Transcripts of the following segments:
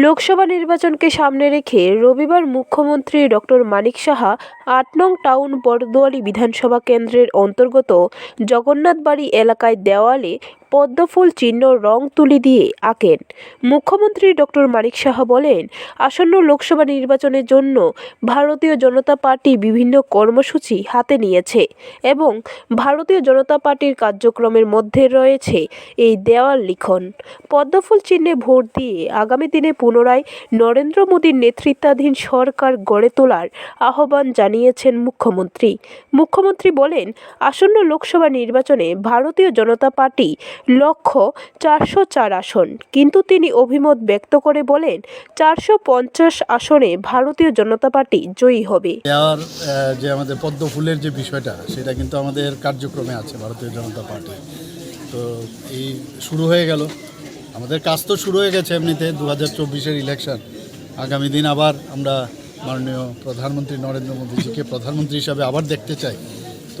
লোকসভা নির্বাচনকে সামনে রেখে রবিবার মুখ্যমন্ত্রী ডক্টর মানিক সাহা আট নং টাউন বরদোয়ালি বিধানসভা কেন্দ্রের অন্তর্গত জগন্নাথবাড়ি এলাকায় দেওয়ালে পদ্মফুল চিহ্ন রং তুলি দিয়ে আঁকেন। মুখ্যমন্ত্রী ডক্টর মানিক সাহা বলেন, আসন্ন লোকসভা নির্বাচনের জন্য ভারতীয় জনতা পার্টি বিভিন্ন কর্মসূচি হাতে নিয়েছে এবং ভারতীয় জনতা পার্টির কার্যক্রমের মধ্যে রয়েছে এই দেওয়াল লিখন। পদ্মফুল চিহ্নে ভোট দিয়ে আগামী দিনে পুনরায় নরেন্দ্র মোদীর নেতৃত্বাধীন সরকার গড়ে তোলার আহ্বান জানিয়েছেন মুখ্যমন্ত্রী। মুখ্যমন্ত্রী বলেন, আসন্ন লোকসভা নির্বাচনে ভারতীয় জনতা পার্টি লক্ষ্য চারশো চার আসন। কিন্তু তিনি অভিমত ব্যক্ত করে বলেন, চারশো পঞ্চাশ আসনে ভারতীয় জনতা পার্টি জয়ী হবে। দেওয়ার যে আমাদের পদ্ম ফুলের যে বিষয়টা, সেটা কিন্তু আমাদের কার্যক্রমে আছে ভারতীয় জনতা পার্টি। তো এই শুরু হয়ে গেল। আমাদের কাজ তো শুরু হয়ে গেছে এমনিতে দু হাজার চব্বিশের ইলেকশন আগামী দিন আবার আমরা মাননীয় প্রধানমন্ত্রী নরেন্দ্র মোদীজিকে প্রধানমন্ত্রী হিসাবে আবার দেখতে চাই।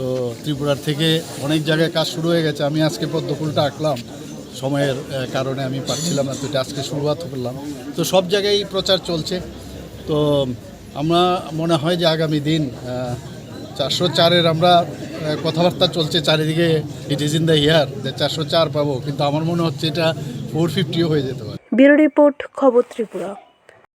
তো ত্রিপুরার থেকে অনেক জায়গায় কাজ শুরু হয়ে গেছে। আমি আজকে পদ্ম ফুলটা আঁকলাম। সময়ের কারণে আমি পারছিলাম না, তো এটা আজকে শুরুয়াত করলাম। তো সব জায়গায় প্রচার চলছে। তো আমরা, মনে হয় যে আগামী দিন চারশো চারের আমরা কথাবার্তা চলছে চারিদিকে it is in the year যে চারশো চার পাবো। কিন্তু আমার মনে হচ্ছে এটা ফোর ফিফটিও হয়ে যেতে পারে। ব্যুরো রিপোর্ট, খবর ত্রিপুরা।